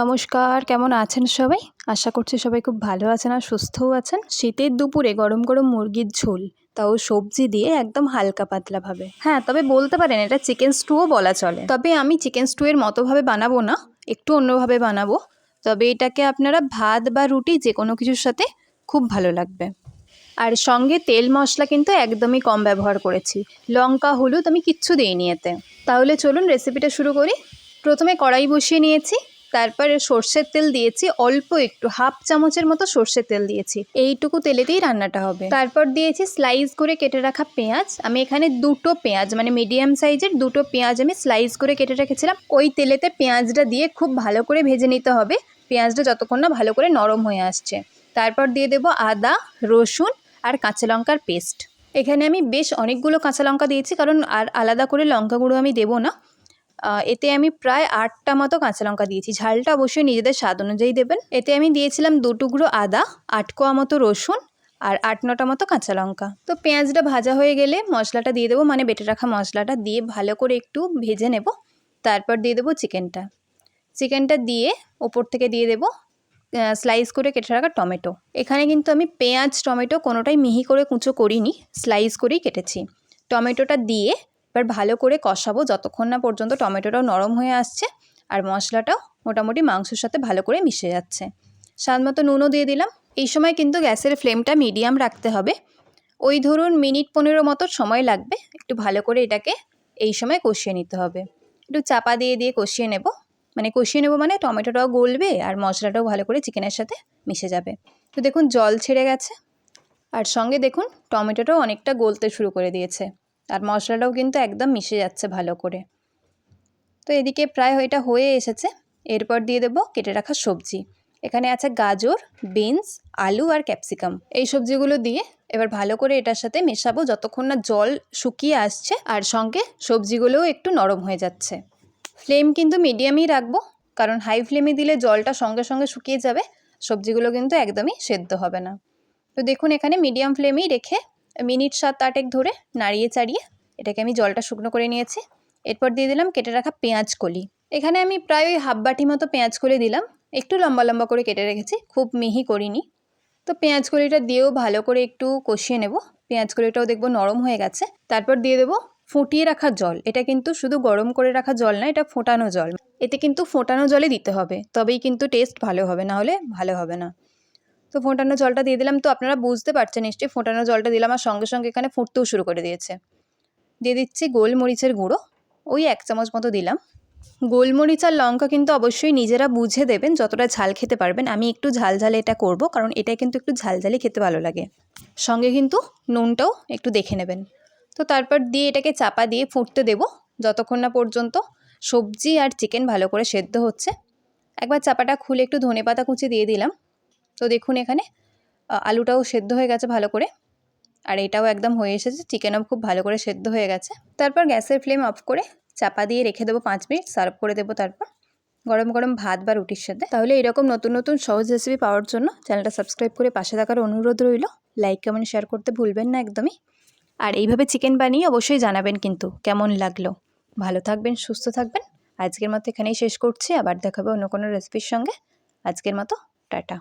নমস্কার, কেমন আছেন সবাই? আশা করছি সবাই খুব ভালো আছেন আর সুস্থও আছেন। শীতের দুপুরে গরম গরম মুরগির ঝোল, তাও সবজি দিয়ে একদম হালকা পাতলাভাবে হ্যাঁ তবে বলতে পারেন এটা চিকেন স্টুও বলা চলে। তবে আমি চিকেন স্টুয়ের মতোভাবে বানাবো না, একটু অন্যভাবে বানাবো। তবে এটাকে আপনারা ভাত বা রুটি যে কোনো কিছুর সাথে খুব ভালো লাগবে। আর সঙ্গে তেল মশলা কিন্তু একদমই কম ব্যবহার করেছি। লঙ্কা, হলুদ আমি কিচ্ছু দিইনি এতে। তাহলে চলুন রেসিপিটা শুরু করি। প্রথমে কড়াই বসিয়ে নিয়েছি। তারপরে সর্ষের তেল দিয়েছি অল্প একটু হাফ চামচের মতো সর্ষের তেল দিয়েছি। এইটুকু তেলেতেই রান্নাটা হবে। তারপর দিয়েছি স্লাইস করে কেটে রাখা পেঁয়াজ। আমি এখানে দুটো পেঁয়াজ মানে মিডিয়াম সাইজের দুটো পেঁয়াজ আমি স্লাইস করে কেটে রেখেছিলাম। ওই তেলেতে পেঁয়াজটা দিয়ে খুব ভালো করে ভেজে নিতে হবে। পেঁয়াজটা যতক্ষণ না ভালো করে নরম হয়ে আসছে। তারপর দিয়ে দেবো আদা রসুন আর কাঁচা লঙ্কার পেস্ট এখানে আমি বেশ অনেকগুলো কাঁচা লঙ্কা দিয়েছি কারণ আর আলাদা করে লঙ্কা গুঁড়ো আমি দেবো না। এতে আমি প্রায় আটটা মতো কাঁচা লঙ্কা দিয়েছি। ঝালটা অবশ্যই নিজেদের স্বাদ অনুযায়ী দেবেন। এতে আমি দিয়েছিলাম দু টুকরো আদা, আট কোয়া মতো রসুন আর আট নটা মতো কাঁচা লঙ্কা। তো পেঁয়াজটা ভাজা হয়ে গেলে মশলাটা দিয়ে দেবো মানে বেটে রাখা মশলাটা দিয়ে ভালো করে একটু ভেজে নেব। তারপর দিয়ে দেবো চিকেনটা। চিকেনটা দিয়ে ওপর থেকে দিয়ে দেবো স্লাইস করে কেটে রাখা টমেটো। এখানে কিন্তু আমি পেঁয়াজ, টমেটো কোনোটাই মিহি করে কুঁচো করিনি, স্লাইস করেই কেটেছি। টমেটোটা দিয়ে এবার ভালো করে কষাবো যতক্ষণ না পর্যন্ত টমেটোটাও নরম হয়ে আসছে আর মশলাটাও মোটামুটি মাংসের সাথে ভালো করে মিশে যাচ্ছে। স্বাদ মতো নুনও দিয়ে দিলাম। এই সময় কিন্তু গ্যাসের ফ্লেমটা মিডিয়াম রাখতে হবে। ওই ধরুন মিনিট পনেরো মতো সময় লাগবে। একটু ভালো করে এটাকে এই সময় কষিয়ে নিতে হবে। একটু চাপা দিয়ে দিয়ে কষিয়ে নেব। মানে কষিয়ে নেব মানে টমেটোটাও গলবে আর মশলাটাও ভালো করে চিকেনের সাথে মিশে যাবে। তো দেখুন জল ছেড়ে গেছে। আর সঙ্গে দেখুন টমেটোটাও অনেকটা গলতে শুরু করে দিয়েছে। আর মশলাটাও কিন্তু একদম মিশে যাচ্ছে ভালো করে। তো এদিকে প্রায় এটা হয়ে এসেছে। এরপর দিয়ে দেবো কেটে রাখা সবজি। এখানে আছে গাজর, বিনস, আলু আর ক্যাপসিকাম। এই সবজিগুলো দিয়ে এবার ভালো করে এটার সাথে মেশাবো যতক্ষণ না জল শুকিয়ে আসছে আর সঙ্গে সবজিগুলোও একটু নরম হয়ে যাচ্ছে। ফ্লেম কিন্তু মিডিয়ামই রাখব, কারণ হাই ফ্লেমে দিলে জলটা সঙ্গে সঙ্গে শুকিয়ে যাবে, সবজিগুলো কিন্তু একদমই সেদ্ধ হবে না। তো দেখুন এখানে মিডিয়াম ফ্লেমেই রেখে মিনিট সাত আটেক ধরে নাড়িয়ে চাড়িয়ে এটাকে আমি জলটা শুকনো করে নিয়েছি। এরপর দিয়ে দিলাম কেটে রাখা পেঁয়াজ কলি। এখানে আমি প্রায় ওই হাফ বাটি মতো পেঁয়াজ কলি দিলাম। একটু লম্বা লম্বা করে কেটে রেখেছি, খুব মিহি করিনি। তো পেঁয়াজ কলিটা দিয়েও ভালো করে একটু কষিয়ে নেব। পেঁয়াজ কলিটাও দেখব নরম হয়ে গেছে। তারপর দিয়ে দেবো ফুটিয়ে রাখা জল। এটা কিন্তু শুধু গরম করে রাখা জল না, এটা ফোটানো জল। এতে কিন্তু ফোটানো জলে দিতে হবে। তবেই কিন্তু টেস্ট ভালো হবে, না হলে ভালো হবে না। তো ফোটানো জলটা দিয়ে দিলাম। তো আপনারা বুঝতে পারছেন, নিশ্চয়ই ফোটানো জলটা দিলাম আর সঙ্গে সঙ্গে এখানে ফুটতেও শুরু করে দিয়েছে। দিয়ে দিচ্ছি গোলমরিচের গুঁড়ো। ওই এক চামচ মতো দিলাম। গোলমরিচ আর লঙ্কা কিন্তু অবশ্যই নিজেরা বুঝে দেবেন, যতটা ঝাল খেতে পারবেন। আমি একটু ঝাল ঝালে এটা করব, কারণ এটা কিন্তু একটু ঝাল ঝালে খেতে ভালো লাগে। সঙ্গে কিন্তু নুনটাও একটু দেখে নেবেন। তো তারপর দিয়ে এটাকে চাপা দিয়ে ফুটতে দেব, যতক্ষণ না পর্যন্ত সবজি আর চিকেন ভালো করে সেদ্ধ হচ্ছে। একবার চাপাটা খুলে একটু ধনে পাতা কুচি দিয়ে দিলাম। তো দেখুন এখানে আলুটাও সেদ্ধ হয়ে গেছে ভালো করে। আর এটাও একদম হয়ে এসেছে চিকেনও খুব ভালো করে সেদ্ধ হয়ে গেছে। তারপর গ্যাসের ফ্লেম অফ করে চাপা দিয়ে রেখে দেবো পাঁচ মিনিট সার্ভ করে দেবো তারপর। গরম গরম ভাত বা রুটির সাথে। তাহলে এরকম নতুন নতুন সহজ রেসিপি পাওয়ার জন্য চ্যানেলটা সাবস্ক্রাইব করে পাশে থাকার অনুরোধ রইল। লাইক কমেন্ট শেয়ার করতে ভুলবেন না একদমই। আর এইভাবে চিকেন বানিয়ে অবশ্যই জানাবেন কিন্তু কেমন লাগল। ভালো থাকবেন, সুস্থ থাকবেন। আজকের মতো এখানেই শেষ করছি। আবার দেখাবে অন্য কোনো রেসিপির সঙ্গে। আজকের মতো, টাটা।